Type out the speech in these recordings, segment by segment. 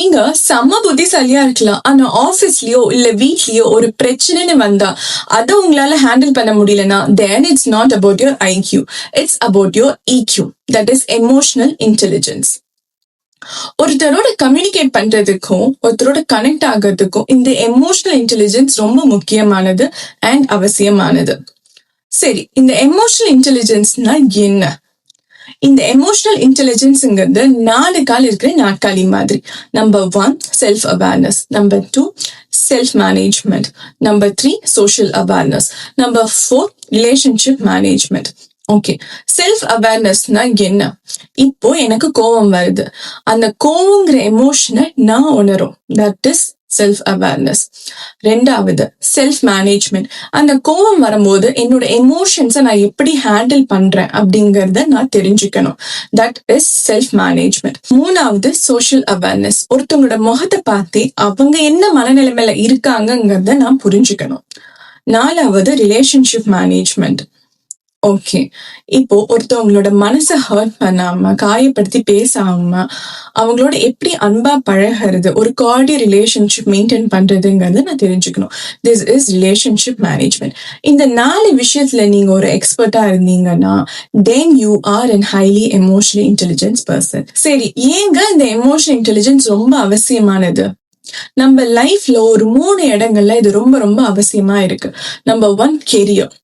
நீங்க செம்ம புத்திசாலியா இருக்கலாம். ஆனா ஆபீஸ்லயோ இல்ல வீட்லயோ ஒரு பிரச்சனைன்னு வந்தா அதை உங்களால ஹேண்டில் பண்ண முடியலன்னா then it's not about your IQ it's about your EQ that is emotional intelligence ஒருத்தரோட கம்யூனிகேட் பண்றதுக்கும் ஒருத்தரோட கனெக்ட் ஆகிறதுக்கும் இந்த எமோஷனல் இன்டெலிஜென்ஸ் ரொம்ப முக்கியமானது அண்ட் அவசியமானது. சரி இந்த எமோஷனல் இன்டெலிஜென்ஸ்னா என்ன? இந்த எமோஷனல் இன்டெலிஜென்ஸ்ங்கிறது நாலு கால் இருக்கிற நாட்காலி மாதிரி. Number one self awareness number two self management number three social awareness number four relationship management okay self அவேர்னஸ்னா என்ன? இப்போ எனக்கு கோவம் வருது. அந்த கோவங்கிற எமோஷனை நான் உணரும். தட் இஸ் செல்ஃப் அவேர்னஸ் ரெண்டாவது செல்ஃப் மேனேஜ்மெண்ட் அந்த கோபம் வரும்போது என்னோட எமோஷன்ஸை நான் எப்படி ஹேண்டில் பண்றேன் அப்படிங்கறத நான் தெரிஞ்சுக்கணும். தட் இஸ் செல்ஃப் மேனேஜ்மெண்ட் மூணாவது சோஷியல் அவேர்னஸ் ஒருத்தவங்களோட முகத்தை பார்த்து அவங்க என்ன மனநிலைமையில இருக்காங்கங்கிறத நான் புரிஞ்சுக்கணும். நாலாவது ரிலேஷன்ஷிப் மேனேஜ்மெண்ட் ஓகே இப்போ ஒருத்தவங்களோட மனசை ஹர்ட் பண்ணாம காயப்படுத்தி பேசாம அவங்களோட எப்படி அன்பா பழகிறது ஒரு கார்டி ரிலேஷன்ஷிப் மெயின்டைன் பண்றதுங்கிறத நான் தெரிஞ்சுக்கணும். திஸ் இஸ் ரிலேஷன்ஷிப் மேனேஜ்மெண்ட் இந்த நாலு விஷயத்துல நீங்க ஒரு எக்ஸ்பர்ட்டா இருந்தீங்கன்னா then you are an highly emotional intelligence person சரி ஏங்க இந்த எமோஷனல் இன்டெலிஜென்ஸ் ரொம்ப அவசியமானது? நம்ம லைஃப்ல ஒரு மூணு இடங்கள்ல இது ரொம்ப ரொம்ப அவசியமா இருக்கு. நம்பர் ஒன் கெரியர்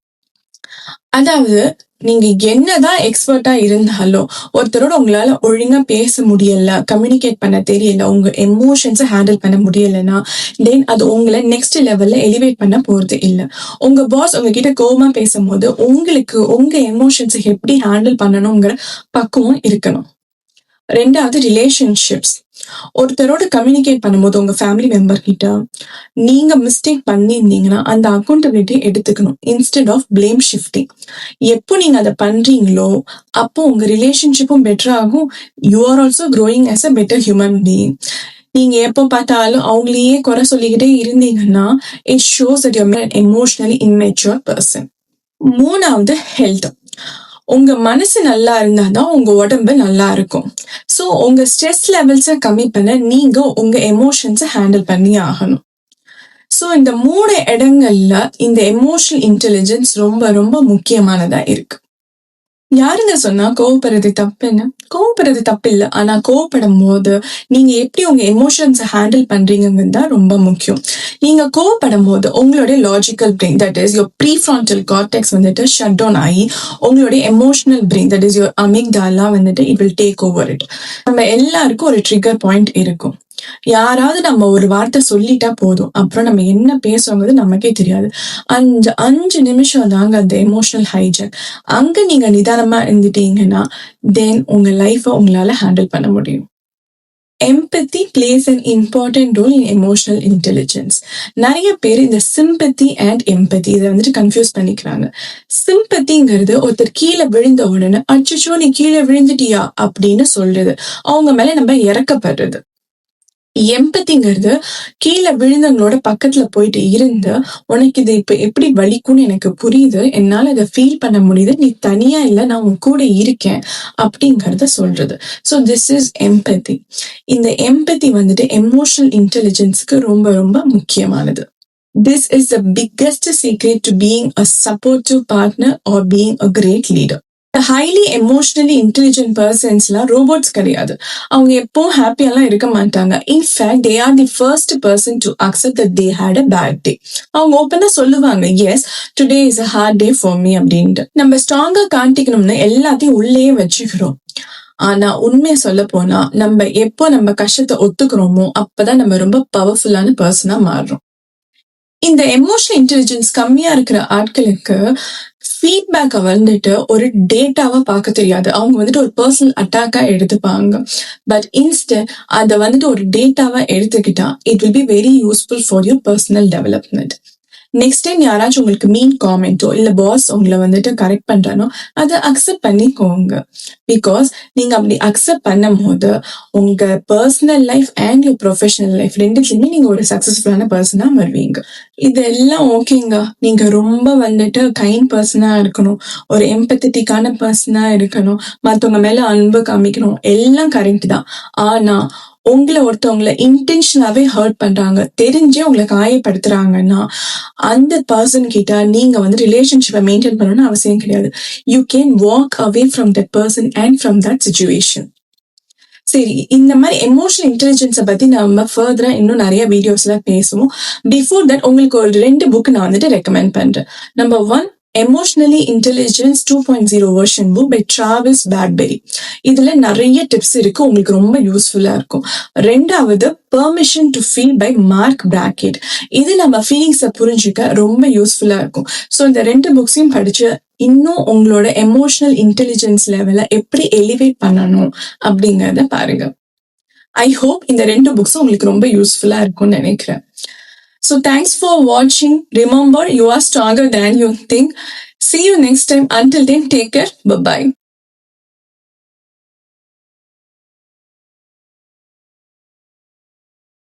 அதாவது நீங்க என்னதான் எக்ஸ்பர்ட்டா இருந்தாலும் ஒருத்தரோட உங்களால ஒழுங்கா பேச முடியல கம்யூனிகேட் பண்ண தெரியல உங்க எமோஷன்ஸை ஹேண்டில் பண்ண முடியலன்னா தென் அது உங்களை நெக்ஸ்ட் லெவல்ல எலிவேட் பண்ண போறது இல்ல. உங்க பாஸ் உங்ககிட்ட கோவமா பேசும்போது உங்களுக்கு உங்க எமோஷன்ஸை எப்படி ஹேண்டில் பண்ணணுங்கிற பக்குவம் இருக்கணும். ரெண்டாவது ரிலேஷன்ஷிப்ஸ் ஒருத்தரோட கம்யூனிகேட் பண்ணும்போது உங்க ஃபேமிலி மெம்பர் கிட்ட நீங்க மிஸ்டேக் பண்ணியிருந்தீங்கன்னா அந்த அக்கௌண்டபிலிட்டி எடுத்துக்கணும். இன்ஸ்டெட் ஆஃப் பிளேம் ஷிஃப்டிங் எப்போ நீங்க அதை பண்றீங்களோ அப்போ உங்க ரிலேஷன்ஷிப்பும் பெட்டர் ஆகும். You are also growing as a better human being நீங்க எப்போ பார்த்தாலும் அவங்களையே குறை சொல்லிக்கிட்டே இருந்தீங்கன்னா it shows that your emotionally immature person மூணாவது ஹெல்த் உங்க மனசு நல்லா இருந்தாதான் உங்க உடம்பு நல்லா இருக்கும். ஸோ உங்க ஸ்ட்ரெஸ் லெவல்ஸை கம்மி பண்ண நீங்க உங்க எமோஷன்ஸை ஹேண்டில் பண்ணி ஆகணும். ஸோ இந்த மூணு இடங்கள்ல இந்த எமோஷனல் இன்டெலிஜென்ஸ் ரொம்ப ரொம்ப முக்கியமானதா இருக்கு. யாருங்க சொன்னா கோவப்படுறது தப்புன்னு? கோவப்படுறது தப்பு இல்லை ஆனா கோவப்படும் போது நீங்க எப்படி உங்க எமோஷன்ஸை ஹேண்டில் பண்றீங்கிறது தான் ரொம்ப முக்கியம். நீங்க கோவப்படும் போது உங்களுடைய logical brain that is your pre frontal cortex வந்துட்டு ஷட் டவுன் ஆகி உங்களுடைய emotional brain that is your amygdala வந்துட்டு it will take over it நம்ம எல்லாருக்கும் ஒரு ட்ரிகர் பாயிண்ட் இருக்கும். யாராவது நம்ம ஒரு வார்த்தை சொல்லிட்டா போதும். அப்புறம் நம்ம என்ன பேசுறோங்கிறது நமக்கே தெரியாது. அஞ்சு அஞ்சு நிமிஷம் தாங்க அந்த எமோஷனல் ஹைஜாக் அங்க நீங்க நிதானமா இருந்துட்டீங்கன்னா தென் உங்க லைஃபை உங்களால ஹேண்டில் பண்ண முடியும். Empathy plays an important role in emotional intelligence நிறைய பேர் இந்த சிம்பத்தி அண்ட் எம்பத்தி இதை வந்துட்டு கன்ஃபியூஸ் பண்ணிக்கிறாங்க. சிம்பத்திங்கிறது ஒருத்தர் கீழே விழுந்த உடனே அச்சோ நீ கீழே விழுந்துட்டியா? அப்படின்னு சொல்றது. அவங்க மேல நம்ம இறக்கப்படுறது. எம்பத்திங்கிறது கீழே விழுந்தவங்களோட பக்கத்துல போயிட்டு இருந்து உனக்கு இது இப்ப எப்படி வலிக்கும்னு எனக்கு புரியுது. என்னால அதை ஃபீல் பண்ண முடியுது. நீ தனியா இல்ல நான் உன் கூட இருக்கேன் அப்படிங்கறத சொல்றது. ஸோ திஸ் இஸ் எம்பத்தி இந்த எம்பத்தி வந்துட்டு எமோஷனல் இன்டெலிஜென்ஸ்க்கு ரொம்ப ரொம்ப முக்கியமானது. This is the biggest secret to being a supportive partner or being a great leader highly emotionally intelligent பர்சன்ஸ்லாம் robots கிடையாது. அவங்க எப்பவும் ஹாப்பியெல்லாம் இருக்க மாட்டாங்க. In fact they are the first person to accept that they had a bad day அவங்க ஓப்பனாக சொல்லுவாங்க yes today is a hard day for me அப்படின்ட்டு. நம்ம ஸ்ட்ராங்கா காட்டிக்கணும்னு எல்லாத்தையும் உள்ளேயே வச்சுக்கிறோம். ஆனா உண்மையை சொல்ல போனா நம்ம எப்போ நம்ம கஷ்டத்தை ஒத்துக்கிறோமோ அப்பதான் நம்ம ரொம்ப பவர்ஃபுல்லான பர்சனா மாறுறோம். இந்த எமோஷனல் இன்டெலிஜென்ஸ் கம்மியா இருக்கிற ஆட்களுக்கு ஃபீட்பேக்கை வந்துட்டு ஒரு டேட்டாவா பார்க்க தெரியாது. அவங்க வந்துட்டு ஒரு பர்சனல் அட்டாக்கா எடுத்துப்பாங்க. பட் இன்ஸ்டன்ட் அதை வந்துட்டு ஒரு டேட்டாவா எடுத்துக்கிட்டா it will be very useful for your personal development next time யாராச்சும் உங்களுக்கு மீன் காமெண்ட்டோ இல்ல பாஸ் உங்களை வந்துட்டு கரெக்ட் பண்றானோ அதை அக்செப்ட் பண்ணிக்கோங்க. பிகாஸ் நீங்க அப்படி அக்செப்ட் பண்ணும் போது உங்க personal life and your professional life ரெண்டுத்துலயுமே நீங்க ஒரு சக்சஸ்ஃபுல்லான பர்சனா வருவீங்க. இதெல்லாம் ஓகேங்க நீங்க ரொம்ப வந்துட்டு கைண்ட் பர்சனா இருக்கணும். ஒரு எம்பத்தட்டிக்கான பர்சனா இருக்கணும். மத்தவங்க மேல அன்பு காமிக்கணும். எல்லாம் கரெக்ட் தான். ஆனா உங்களை ஒருத்தவங்கள இன்டென்ஷனாவே ஹர்ட் பண்றாங்க. தெரிஞ்சே உங்களை காயப்படுத்துறாங்கன்னா அந்த பர்சன் கிட்ட நீங்க வந்து ரிலேஷன்ஷிப்பை மெயின்டைன் பண்ணணும்னு அவசியம் கிடையாது. You can walk away from that person and from that situation சரி இந்த மாதிரி எமோஷனல் இன்டெலிஜென்ஸை பத்தி நம்ம ஃபர்தரா இன்னும் நிறைய வீடியோஸ்லாம் பேசுவோம். பிஃபோர் தட் உங்களுக்கு ஒரு ரெண்டு புக் நான் வந்துட்டு ரெக்கமெண்ட் பண்றேன். Number one emotionally intelligence two point zero version book by Travis Bradberry இதுல நிறைய டிப்ஸ் இருக்கு. உங்களுக்கு ரொம்ப யூஸ்ஃபுல்லா இருக்கும். ரெண்டாவது permission to feel by Marc Brackett இது நம்ம ஃபீலிங்ஸை புரிஞ்சுக்க ரொம்ப யூஸ்ஃபுல்லா இருக்கும். ஸோ இந்த ரெண்டு புக்ஸையும் படிச்சு இன்னும் உங்களோட எமோஷனல் இன்டெலிஜென்ஸ் லெவலை எப்படி எலிவேட் பண்ணணும் அப்படிங்கிறத பாருங்க. ஐ ஹோப் இந்த ரெண்டு புக்ஸும் உங்களுக்கு ரொம்ப யூஸ்ஃபுல்லா இருக்கும்னு நினைக்கிறேன். So thanks for watching. Remember, you are stronger than you think. See you next time. Until then, take care. Bye bye.